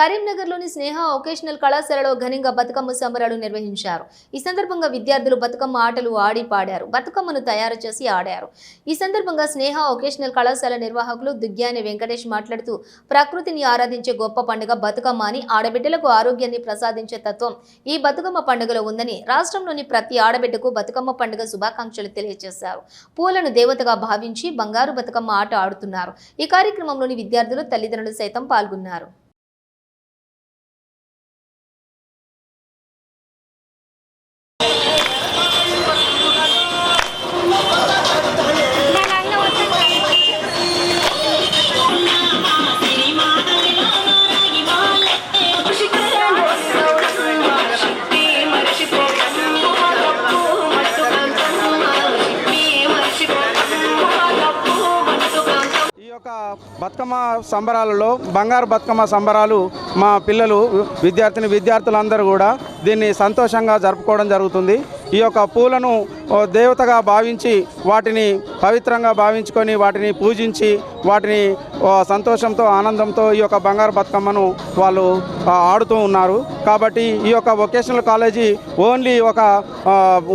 కరీంనగర్లోని స్నేహ ఒకేషనల్ కళాశాలలో ఘనంగా బతుకమ్మ సంబరాలు నిర్వహించారు. ఈ సందర్భంగా విద్యార్థులు బతుకమ్మ ఆటలు ఆడి పాడారు. బతుకమ్మను తయారు చేసి ఆడారు. ఈ సందర్భంగా స్నేహ ఒకేషనల్ కళాశాల నిర్వాహకులు దుగ్గ్యాని వెంకటేష్ మాట్లాడుతూ ప్రకృతిని ఆరాధించే గొప్ప పండుగ బతుకమ్మ అని ఆడబిడ్డలకు ఆరోగ్యాన్ని ప్రసాదించే తత్వం ఈ బతుకమ్మ పండుగలో ఉందని రాష్ట్రంలోని ప్రతి ఆడబిడ్డకు బతుకమ్మ పండుగ శుభాకాంక్షలు తెలియజేశారు. పూలను దేవతగా భావించి బంగారు బతుకమ్మ ఆట ఆడుతున్నారు. ఈ కార్యక్రమంలోని విద్యార్థులు తల్లిదండ్రులు సైతం పాల్గొన్నారు. యొక్క బతుకమ్మ సంబరాలలో బంగారు బతుకమ్మ సంబరాలు మా పిల్లలు విద్యార్థిని విద్యార్థులందరూ కూడా దీన్ని సంతోషంగా జరుపుకోవడం జరుగుతుంది. ఈ యొక్క పూలను దేవతగా భావించి వాటిని పవిత్రంగా భావించుకొని వాటిని పూజించి వాటిని సంతోషంతో ఆనందంతో ఈ యొక్క బంగారు బతుకమ్మను వాళ్ళు ఆడుతూ ఉన్నారు. కాబట్టి ఈ యొక్క వొకేషనల్ కాలేజీ ఓన్లీ ఒక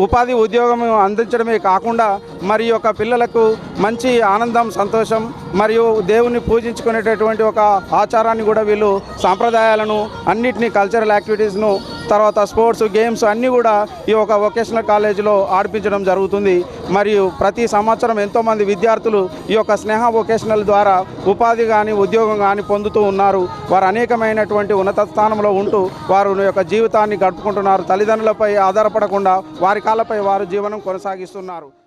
ఉపాధి ఉద్యోగం అందించడమే కాకుండా మరి యొక్క పిల్లలకు మంచి ఆనందం సంతోషం మరియు దేవుణ్ణి పూజించుకునేటటువంటి ఒక ఆచారాన్ని కూడా వీళ్ళు సాంప్రదాయాలను అన్నిటినీ కల్చరల్ యాక్టివిటీస్ను తర్వాత స్పోర్ట్స్ గేమ్స్ అన్నీ కూడా ఈ యొక్క వొకేషనల్ కాలేజీలో ఆడిపించడం జరుగుతుంది. మరియు ప్రతి సంవత్సరం ఎంతోమంది విద్యార్థులు ఈ యొక్క స్నేహ వొకేషనల్ ద్వారా ఉపాధి కానీ ఉద్యోగం కానీ పొందుతూ ఉన్నారు. వారు అనేకమైనటువంటి ఉన్నత స్థానంలో ఉంటూ వారు యొక్క జీవితాన్ని గడుపుకుంటున్నారు. తల్లిదండ్రులపై ఆధారపడకుండా వారి కాళ్ళపై వారు జీవనం కొనసాగిస్తున్నారు.